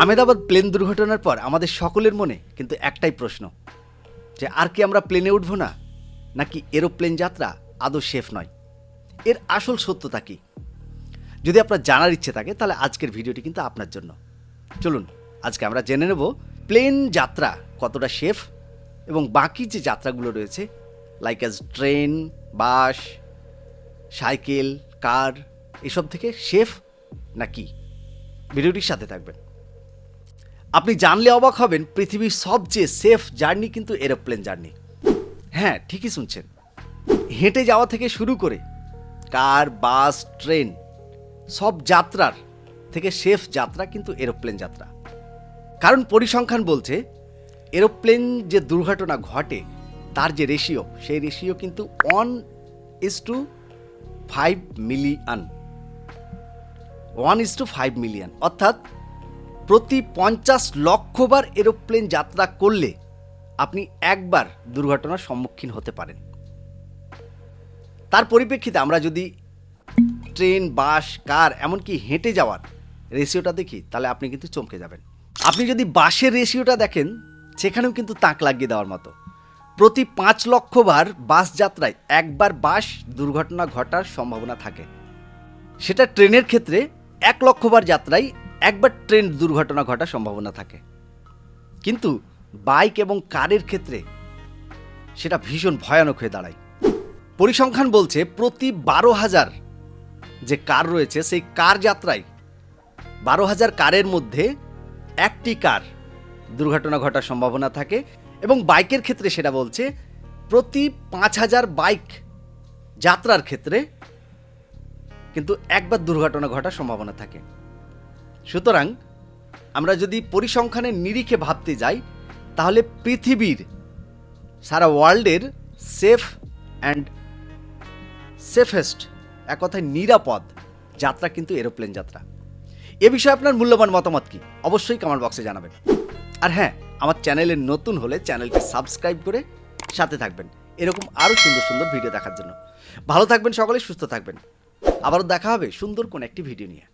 Ahmedabad plane দুর্ঘটনার পর আমাদের সকলের মনে কিন্তু একটাই প্রশ্ন, যে আর কি আমরা প্লেনে উঠবো না, নাকি এরোপ্লেন যাত্রা আদৌ সেফ নয়? এর আসল সত্যতা কি? যদি আপনার জানার ইচ্ছে থাকে, তাহলে আজকের ভিডিওটি কিন্তু আপনার জন্য। চলুন, আজকে আমরা জেনে নেব প্লেন যাত্রা কতটা সেফ এবং বাকি যে যাত্রাগুলো রয়েছে like as train bus, cycle, car, এসব থেকে সেফ নাকি? ভিডিওটির সাথে থাকবেন। আপনি জানলে অবাক হবেন, পৃথিবীর সবচেয়ে সেফ জার্নি কিন্তু এরোপ্লেন জার্নি হ্যাঁ ঠিকই শুনছেন। হেঁটে যাওয়া থেকে শুরু করে কার বাস ট্রেন সব যাত্রার থেকে সেফ যাত্রা কিন্তু এরোপ্লেন যাত্রা। কারণ পরিসংখ্যান বলছে এরোপ্লেন যে দুর্ঘটনা ঘটে, তার যে রেশিও সেই রেশিও কিন্তু one is two five million one is two five million অর্থাৎ প্রতি পঞ্চাশ লক্ষবার এরোপ্লেন যাত্রা করলে আপনি একবার দুর্ঘটনার সম্মুখীন হতে পারেন। তার পরিপ্রেক্ষিতে আমরা যদি ট্রেন, বাস, কার, এমনকি হেঁটে যাওয়ার রেশিওটা দেখি, তাহলে আপনি কিন্তু চমকে যাবেন। আপনি যদি বাসের রেশিওটা দেখেন, সেখানেও কিন্তু তাক লাগিয়ে দেওয়ার মতো। প্রতি পাঁচ লক্ষবার বাস যাত্রায় একবার বাস দুর্ঘটনা ঘটার সম্ভাবনা থাকে। সেটা ট্রেনের ক্ষেত্রে এক লক্ষবার যাত্রায় একবার ট্রেন দুর্ঘটনা ঘটার সম্ভাবনা থাকে। কিন্তু বাইক এবং কারের ক্ষেত্রে সেটা ভীষণ ভয়ানক হয়ে দাঁড়ায়। পরিসংখ্যান বলছে প্রতি বারো হাজার যে কার রয়েছে, সেই কার যাত্রায় বারো হাজার কারের মধ্যে একটি কার দুর্ঘটনা ঘটার সম্ভাবনা থাকে এবং বাইকের ক্ষেত্রে সেটা বলছে প্রতি পাঁচ হাজার বাইক যাত্রার ক্ষেত্রে কিন্তু একবার দুর্ঘটনা ঘটার সম্ভাবনা থাকে। সুতরাং আমরা যদি পরিসংখ্যানের নিরিখে ভাবতে যাই, তাহলে পৃথিবীর সারা ওয়ার্ল্ডের সেফ অ্যান্ড সেফেস্ট, এক কথায় নিরাপদ যাত্রা কিন্তু এরোপ্লেন যাত্রা। এ বিষয়ে আপনার মূল্যবান মতামত কি? অবশ্যই কমেন্ট বক্সে জানাবেন। আর হ্যাঁ আমার চ্যানেলে নতুন হলে চ্যানেলকে সাবস্ক্রাইব করে সাথে থাকবেন, এরকম আরও সুন্দর সুন্দর ভিডিও দেখার জন্য। ভালো থাকবেন সকলে, সুস্থ থাকবেন। আবারও দেখা হবে সুন্দর কোন একটি ভিডিও নিয়ে।